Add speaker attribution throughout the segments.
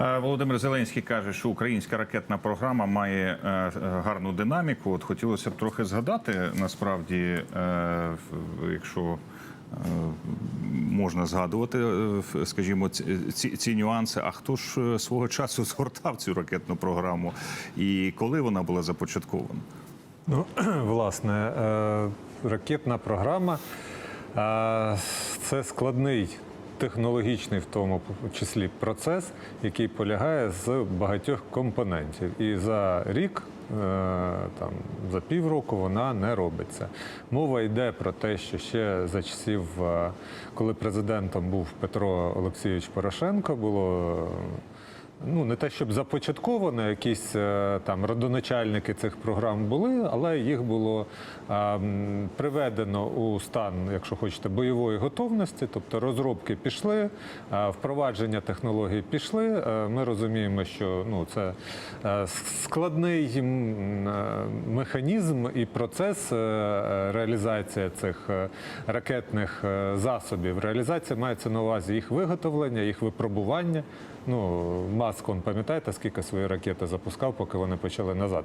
Speaker 1: Е, Володимир Зеленський каже, що українська ракетна програма має е, гарну динаміку. От хотілося б трохи згадати, насправді, е, якщо можна згадувати, скажімо, ці, ці, нюанси. А хто ж свого часу згортав цю ракетну програму і коли вона була започаткована?
Speaker 2: Ну, власне, ракетна програма це складний технологічний в тому числі процес, який полягає з багатьох компонентів. І за рік, е, там, за півроку вона не робиться. Мова йде про те, що ще за часів, е, коли президентом був Петро Олексійович Порошенко, було не те, щоб започатковано, якісь е, там родоначальники цих програм були, але їх було а, приведено у стан, якщо хочете, бойової готовності, тобто розробки пішли, а, впровадження технологій пішли. Е, Ми розуміємо, що ну це е, складний е, механізм і процес е, е, реалізації цих е, ракетних е, засобів. Реалізація мається на увазі їх виготовлення, їх випробування. Ну, Маск, пам'ятаєте, скільки свої ракети запускав, поки вони почали назад.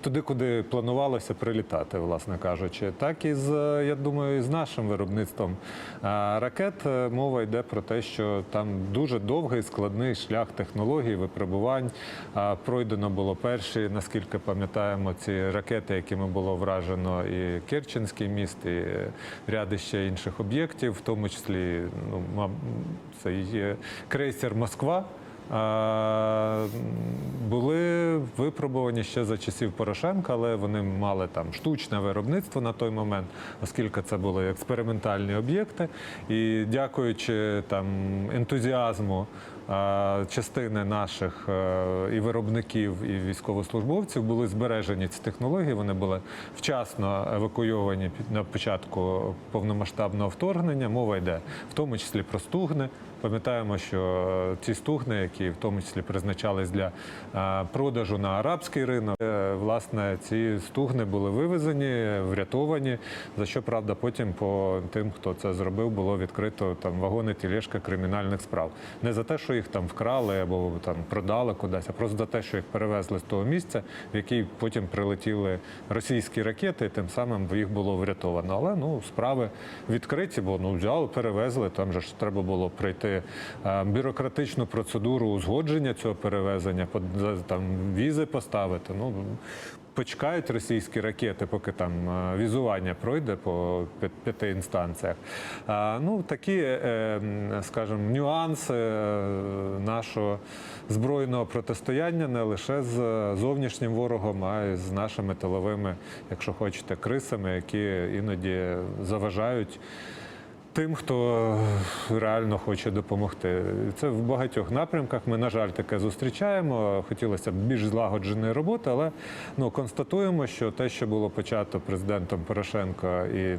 Speaker 2: Туди, куди планувалося прилітати, власне кажучи. Так і з, е, я думаю, і з нашим виробництвом ракет е, мова йде про те, що там дуже довгий складний шлях технологій, випробувань. Пройдено було перші, наскільки пам'ятаємо, ці ракети, якими було вражено і Керченський міст, і ряди ще інших об'єктів, в тому числі ну, це є крейсер Москва. Були випробувані ще за часів Порошенка, але вони мали там штучне виробництво на той момент, оскільки це були експериментальні об'єкти. І дякуючи там ентузіазму частини наших е, і виробників, і військовослужбовців були збережені ці технології. Вони були вчасно евакуйовані на початку повномасштабного вторгнення. Мова йде в тому числі про стугни. Пам'ятаємо, що е, ці стугни, які в тому числі призначались для е, продажу на арабський ринок, е, власне, ці стугни були вивезені, врятовані. За що правда, потім по тим, хто це зробив, було відкрито там вагони тілешка кримінальних справ. Не за те, що їх там вкрали або там продали кудись, а просто за те, що їх перевезли з того місця, в який потім прилетіли російські ракети, і тим самим їх було врятовано. Але ну справи відкриті, бо ну взяли, перевезли. Там же ж треба було пройти е, бюрократичну процедуру узгодження цього перевезення, там візи поставити. Ну почекають російські ракети, поки там е, візування пройде по п'яти інстанціях. Ну такі, е, скажімо, нюанси е, нашого збройного протистояння не лише з зовнішнім ворогом, а й з нашими тиловими, якщо хочете, крисами, які іноді заважають. Тим, хто реально хоче допомогти, це в багатьох напрямках. Ми, на жаль, таке зустрічаємо. Хотілося б більш злагодженої роботи, але ну констатуємо, що те, що було почато президентом Порошенко і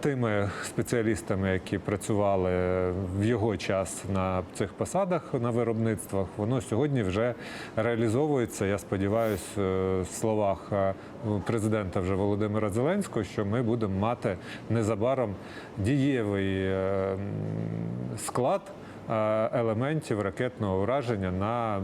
Speaker 2: тими спеціалістами, які працювали в його час на цих посадах на виробництвах, воно сьогодні вже реалізовується. Я сподіваюся, в словах е, президента вже Володимира Зеленського, що ми будемо мати незабаром дієвий е, склад. Е, Елементів ракетного ураження на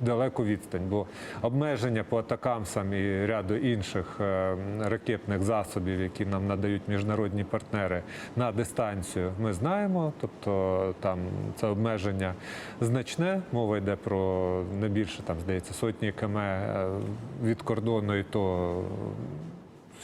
Speaker 2: далеку відстань, бо обмеження по атакамсам і ряду інших е, ракетних засобів, які нам надають міжнародні партнери на дистанцію, ми знаємо. Тобто там це обмеження значне. Мова йде про не більше там, здається, сотні км е, від кордону, і то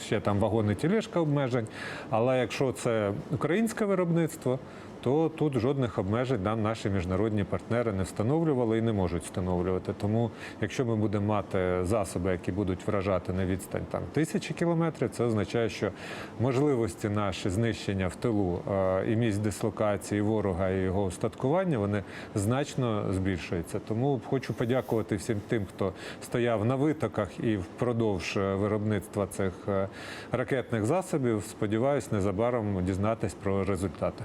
Speaker 2: ще там вагони тілешка обмежень. Але якщо це українське виробництво, то тут жодних обмежень нам наші міжнародні партнери не встановлювали і не можуть встановлювати. Тому, якщо ми будемо мати засоби, які будуть вражати на відстань там тисячі кілометрів, це означає, що можливості наші знищення в тилу е, і місць дислокації ворога і його устаткування вони значно збільшуються. Тому хочу подякувати всім тим, хто стояв на витоках і впродовж е, виробництва цих е, ракетних засобів. Сподіваюсь, незабаром дізнатись про результати.